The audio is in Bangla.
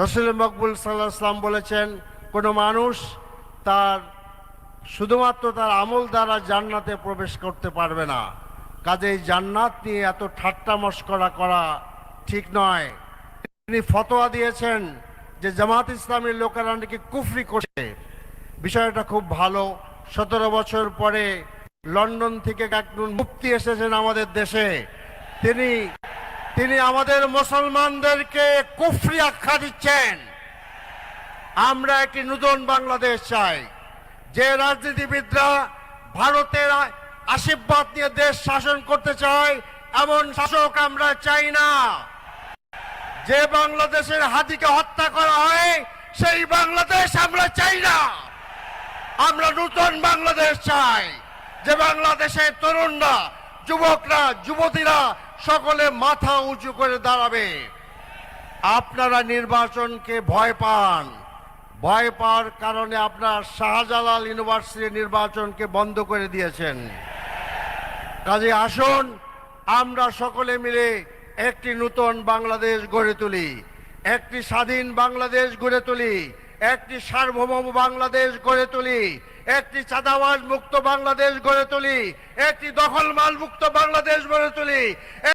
রসুল মকবুল সাল্লাহ বলেছেন, কোনো মানুষ তার শুধুমাত্র তার আমল দ্বারা জান্নাতে প্রবেশ করতে পারবে না। কাজেই জান্নাত নিয়ে এত ঠাট্টা মস্করা করা ঠিক নয়। তিনি ফতোয়া দিয়েছেন যে জামাত ইসলামের লোকেরা নাকি কুফরি করছে। বিষয়টা খুব ভালো। সতেরো বছর পরে লন্ডন থেকে একজন মুক্তি এসেছেন আমাদের দেশে। তিনি তিনি আমাদের মুসলমানদেরকে কুফরি আখ্যা দিচ্ছেন। আমরা একটি নতুন বাংলাদেশ চাই। যে রাজনীতিবিদরা ভারতের আশীর্বাদ নিয়ে দেশ শাসন করতে চায়, এমন শাসক আমরা চাই না। যে বাংলাদেশের হাতিকে হত্যা করা হয়, সেই বাংলাদেশ আমরা চাই না। আমরা নতুন বাংলাদেশ চাই। যে বাংলাদেশের তরুণরা, যুবকরা, যুবতীরা সকলে মাথা উঁচু করে দাঁড়াবে। আপনারা নির্বাচনকে ভয় পান। ভয় পাওয়ার কারণে আপনার শাহজালাল ইউনিভার্সিটির নির্বাচনকে বন্ধ করে দিয়েছেন। কাজে আসুন, আমরা সকলে মিলে একটি নতুন বাংলাদেশ গড়ে তুলি। একটি স্বাধীন বাংলাদেশ গড়ে তুলি। একটি সার্বভৌম বাংলাদেশ গড়ে তুলি। একটি চাঁদাবাজ মুক্ত বাংলাদেশ গড়ে তুলি। একটি দখলমাল মুক্ত বাংলাদেশ গড়ে তুলি।